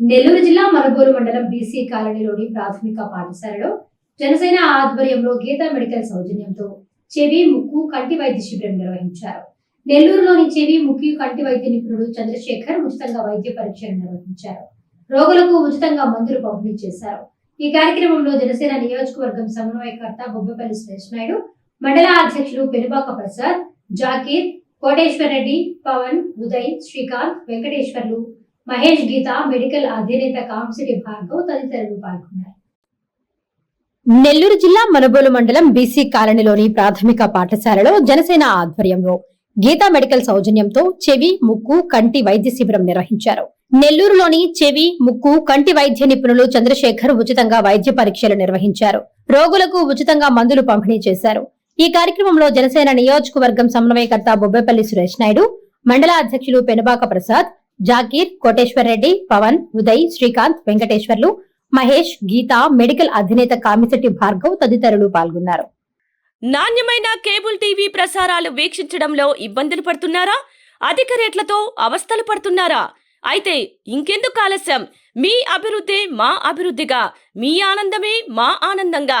నెల్లూరు జిల్లా మరబోలు మండలం బీసీ కాలనీలోని ప్రాథమిక పాఠశాలలో జనసేన ఆధ్వర్యంలో గీతా మెడికల్ సౌజన్యంతో చెవి ముక్కు కంటి వైద్య శిబిరం నిర్వహించారు. నెల్లూరులోని చెవి ముక్కు కంటి వైద్య నిపుణుడు చంద్రశేఖర్ ఉచితంగా వైద్య పరీక్షలు నిర్వహించారు. రోగులకు ఉచితంగా మందులు పంపిణీ చేశారు. ఈ కార్యక్రమంలో జనసేన నియోజకవర్గం సమన్వయకర్త బొబ్బపల్లి సురేష్ నాయుడు మండల అధ్యక్షులు పెనుబాక ప్రసాద్ జాకీర్ కోటేశ్వర్ రెడ్డి పవన్ ఉదయ్ శ్రీకాంత్ వెంకటేశ్వర్లు మహేష్ గీత మెడికల్ అధినేత కాంసిటి భార్గవ్ తదితరులు పాల్గొన్నారు నెల్లూరు జిల్లా మనుబోలు మండలం బీసీ కాలనీలోని ప్రాథమిక పాఠశాలలో జనసేన ఆధ్వర్యంలో గీతా మెడికల్ సౌజన్యంతో చెవి ముక్కు కంటి వైద్య శిబిరం నిర్వహించారు. నెల్లూరులోని చెవి ముక్కు కంటి వైద్య నిపుణులు చంద్రశేఖర్ ఉచితంగా వైద్య పరీక్షలు నిర్వహించారు. రోగులకు ఉచితంగా మందులు పంపిణీ చేశారు. ఈ కార్యక్రమంలో జనసేన నియోజకవర్గం సమన్వయకర్త బొబ్బేపల్లి సురేష్ నాయుడు మండల అధ్యక్షులు పెనుబాక ప్రసాద్ జాకీర్ కోటేశ్వర్ రెడ్డి పవన్ ఉదయ్ శ్రీకాంత్ వెంకటేశ్వర్లు మహేష్ గీత మెడికల్ అధినేత కామిశెట్టి భార్గవ్ తదితరులు పాల్గొన్నారు. నాణ్యమైన కేబుల్ టీవీ ప్రసారాలు వీక్షించడంలో ఇబ్బందులు పడుతున్నారా? అధిక రేట్లతో అవస్థలు పడుతున్నారా? అయితే ఇంకెందుకు ఆలస్యం? మీ అభివృద్ధి మా అభివృద్ధిగా మీ ఆనందమే మా ఆనందంగా.